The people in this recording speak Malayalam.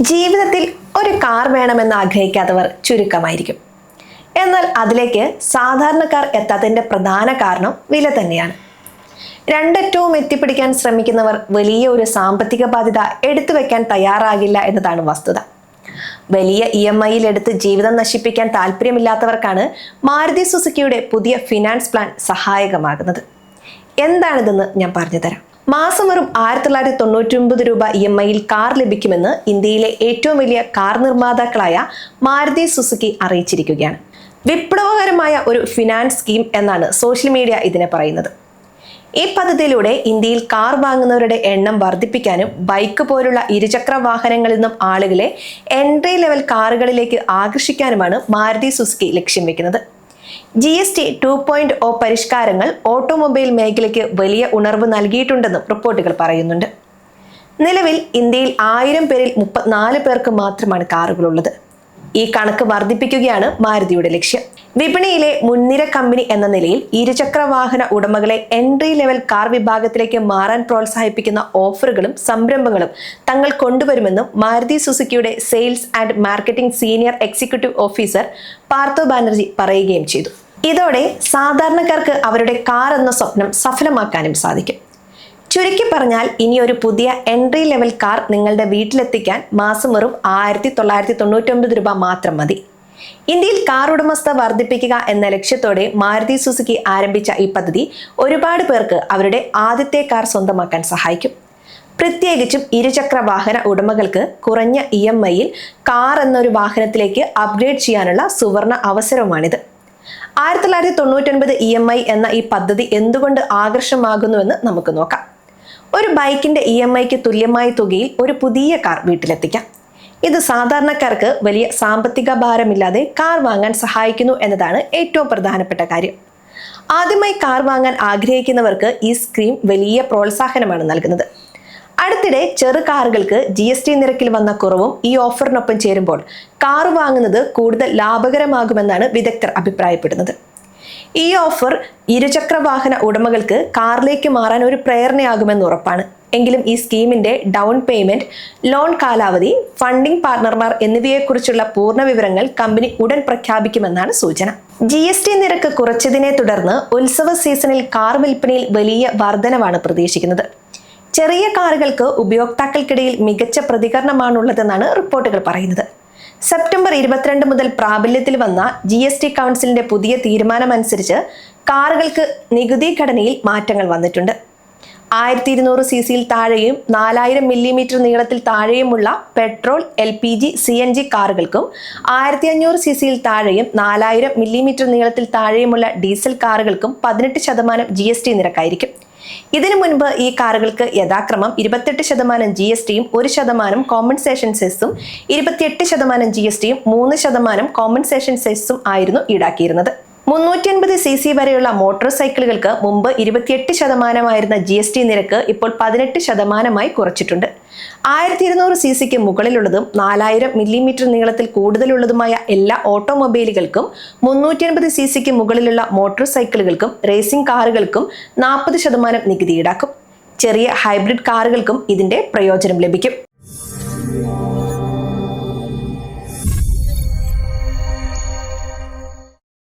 ജീവിതത്തിൽ ഒരു കാർ വേണമെന്ന് ആഗ്രഹിക്കാത്തവർ ചുരുക്കമായിരിക്കും. എന്നാൽ അതിലേക്ക് സാധാരണക്കാർ എത്താത്തതിന്റെ പ്രധാന കാരണം വില തന്നെയാണ്. രണ്ടറ്റവും എത്തിപ്പിടിക്കാൻ ശ്രമിക്കുന്നവർ വലിയ ഒരു സാമ്പത്തിക ബാധ്യത എടുത്തു വെക്കാൻ തയ്യാറാകില്ല എന്നതാണ് വസ്തുത. വലിയ ഇ എം ഐയിൽ എടുത്ത് ജീവിതം നശിപ്പിക്കാൻ താല്പര്യമില്ലാത്തവർക്കാണ് മാരുതി സുസുക്കിയുടെ പുതിയ ഫിനാൻസ് പ്ലാൻ സഹായകമാകുന്നത്. എന്താണിതെന്ന് ഞാൻ പറഞ്ഞുതരാം മാസം വെറും ആയിരത്തി തൊള്ളായിരത്തി തൊണ്ണൂറ്റി ഒമ്പത് രൂപ ഇ എം ഐയിൽ കാർ ലഭിക്കുമെന്ന് ഇന്ത്യയിലെ ഏറ്റവും വലിയ കാർ നിർമ്മാതാക്കളായ മാരുതി സുസുക്കി അറിയിച്ചിരിക്കുകയാണ്. വിപ്ലവകരമായ ഒരു ഫിനാൻസ് സ്കീം എന്നാണ് സോഷ്യൽ മീഡിയ ഇതിനെ പറയുന്നത്. ഈ പദ്ധതിയിലൂടെ ഇന്ത്യയിൽ കാർ വാങ്ങുന്നവരുടെ എണ്ണം വർദ്ധിപ്പിക്കാനും ബൈക്ക് പോലുള്ള ഇരുചക്ര വാഹനങ്ങളിൽ നിന്നും ആളുകളെ എൻട്രി ലെവൽ കാറുകളിലേക്ക് ആകർഷിക്കാനുമാണ് മാരുതി സുസുക്കി ലക്ഷ്യം വെക്കുന്നത്. G S T two point O പരിഷ്കാരങ്ങൾ ഓട്ടോമൊബൈൽ മേഖലയ്ക്ക് വലിയ ഉണർവ് നൽകിയിട്ടുണ്ടെന്നും റിപ്പോർട്ടുകൾ പറയുന്നുണ്ട്. നിലവിൽ ഇന്ത്യയിൽ ആയിരം പേരിൽ മുപ്പത്തിനാല് പേർക്ക് മാത്രമാണ് കാറുകളുള്ളത്. ഈ കണക്ക് വർദ്ധിപ്പിക്കുകയാണ് മാരുതിയുടെ ലക്ഷ്യം. വിപണിയിലെ മുൻനിര കമ്പനി എന്ന നിലയിൽ ഇരുചക്ര വാഹന ഉടമകളെ എൻട്രി ലെവൽ കാർ വിഭാഗത്തിലേക്ക് മാറാൻ പ്രോത്സാഹിപ്പിക്കുന്ന ഓഫറുകളും സംരംഭങ്ങളും തങ്ങൾ കൊണ്ടുവരുമെന്നും Maruti സുസുക്കിയുടെ sales and marketing senior executive officer Partho Banerjee പറയുകയും ചെയ്തു. ഇതോടെ സാധാരണക്കാർക്ക് അവരുടെ കാർ എന്ന സ്വപ്നം സഫലമാക്കാനും സാധിക്കും. ചുരുക്കി പറഞ്ഞാൽ ഇനി ഒരു പുതിയ എൻട്രി ലെവൽ കാർ നിങ്ങളുടെ വീട്ടിലെത്തിക്കാൻ മാസം വെറും ആയിരത്തി തൊള്ളായിരത്തി തൊണ്ണൂറ്റൊമ്പത് രൂപ മാത്രം മതി. ഇന്ത്യയിൽ കാർ ഉടമസ്ഥ വർദ്ധിപ്പിക്കുക എന്ന ലക്ഷ്യത്തോടെ മാരുതി സുസുക്കി ആരംഭിച്ച ഈ പദ്ധതി ഒരുപാട് പേർക്ക് അവരുടെ ആദ്യത്തെ കാർ സ്വന്തമാക്കാൻ സഹായിക്കും. പ്രത്യേകിച്ചും ഇരുചക്ര വാഹന ഉടമകൾക്ക് കുറഞ്ഞ ഇ എം ഐയിൽ കാർ എന്നൊരു വാഹനത്തിലേക്ക് അപ്ഗ്രേഡ് ചെയ്യാനുള്ള സുവർണ അവസരവുമാണിത് ആയിരത്തി തൊള്ളായിരത്തി തൊണ്ണൂറ്റൊൻപത് ഇ എം ഐ എന്ന ഈ പദ്ധതി എന്തുകൊണ്ട് ആകർഷമാകുന്നുവെന്ന് നമുക്ക് നോക്കാം. ഒരു ബൈക്കിന്റെ ഇ എം ഐക്ക് തുല്യമായ തുകയിൽ ഒരു പുതിയ കാർ വീട്ടിലെത്തിക്കാം. ഇത് സാധാരണക്കാർക്ക് വലിയ സാമ്പത്തിക ഭാരമില്ലാതെ കാർ വാങ്ങാൻ സഹായിക്കുന്നു എന്നതാണ് ഏറ്റവും പ്രധാനപ്പെട്ട കാര്യം. ആദ്യമായി കാർ വാങ്ങാൻ ആഗ്രഹിക്കുന്നവർക്ക് ഈ സ്കീം വലിയ പ്രോത്സാഹനമാണ് നൽകുന്നത്. അടുത്തിടെ ചെറു കാറുകൾക്ക് ജി എസ് ടി നിരക്കിൽ വന്ന കുറവും ഈ ഓഫറിനൊപ്പം ചേരുമ്പോൾ കാർ വാങ്ങുന്നത് കൂടുതൽ ലാഭകരമാകുമെന്നാണ് വിദഗ്ധർ അഭിപ്രായപ്പെടുന്നത്. ഈ ഓഫർ ഇരുചക്ര വാഹന ഉടമകൾക്ക് കാറിലേക്ക് മാറാൻ ഒരു പ്രേരണയാകുമെന്ന് ഉറപ്പാണ്. എങ്കിലും ഈ സ്കീമിന്റെ ഡൗൺ പേയ്മെന്റ് ലോൺ കാലാവധി ഫണ്ടിംഗ് പാർട്ണർമാർ എന്നിവയെക്കുറിച്ചുള്ള പൂർണ വിവരങ്ങൾ കമ്പനി ഉടൻ പ്രഖ്യാപിക്കുമെന്നാണ് സൂചന. ജി എസ് ടി നിരക്ക് കുറച്ചതിനെ തുടർന്ന് ഉത്സവ സീസണിൽ കാർ വിൽപ്പനയിൽ വലിയ വർധനവാണ് പ്രതീക്ഷിക്കുന്നത്. ചെറിയ കാറുകൾക്ക് ഉപയോക്താക്കൾക്കിടയിൽ മികച്ച പ്രതികരണമാണുള്ളതെന്നാണ് റിപ്പോർട്ടുകൾ പറയുന്നത്. സെപ്റ്റംബർ ഇരുപത്തിരണ്ട് മുതൽ പ്രാബല്യത്തിൽ വന്ന ജി എസ് ടി കൗൺസിലിന്റെ പുതിയ തീരുമാനമനുസരിച്ച് കാറുകൾക്ക് നികുതി ഘടനയിൽ മാറ്റങ്ങൾ വന്നിട്ടുണ്ട്. ആയിരത്തി ഇരുന്നൂറ് സി സിയിൽ താഴെയും നാലായിരം മില്ലിമീറ്റർ നീളത്തിൽ താഴെയുമുള്ള petrol L P G C N G കാറുകൾക്കും ആയിരത്തി അഞ്ഞൂറ് സി സിയിൽ താഴെയും നാലായിരം മില്ലിമീറ്റർ നീളത്തിൽ താഴെയുമുള്ള ഡീസൽ കാറുകൾക്കും പതിനെട്ട് ശതമാനം ജി എസ് ടി നിരക്കായിരിക്കും. ഇതിനു മുൻപ് ഈ കാറുകൾക്ക് യഥാക്രമം ഇരുപത്തെട്ട് ശതമാനം ജി എസ് ടിയും ഒരു ശതമാനം കോമ്പൻസേഷൻ സെസ്സും ഇരുപത്തിയെട്ട് ശതമാനം ജി എസ് ടിയും മൂന്ന് ശതമാനം കോമ്പൻസേഷൻ സെസ്സും ആയിരുന്നു ഈടാക്കിയിരുന്നത്. മുന്നൂറ്റി അൻപത് സി സി വരെയുള്ള മോട്ടോർ സൈക്കിളുകൾക്ക് മുമ്പ് ഇരുപത്തിയെട്ട് ശതമാനമായിരുന്ന ജി എസ് ടി നിരക്ക് ഇപ്പോൾ പതിനെട്ട് ശതമാനമായി കുറച്ചിട്ടുണ്ട്. ആയിരത്തി ഇരുന്നൂറ് സി സിക്ക് മുകളിലുള്ളതും നാലായിരം മില്ലിമീറ്റർ നീളത്തിൽ കൂടുതലുള്ളതുമായ എല്ലാ ഓട്ടോമൊബൈലുകൾക്കും മുന്നൂറ്റി അൻപത് സി സിക്ക് മുകളിലുള്ള മോട്ടോർ സൈക്കിളുകൾക്കും റേസിംഗ് കാറുകൾക്കും നാൽപ്പത് ശതമാനം നികുതി ഈടാക്കും ചെറിയ ഹൈബ്രിഡ് കാറുകൾക്കും ഇതിന്റെ പ്രയോജനം ലഭിക്കും.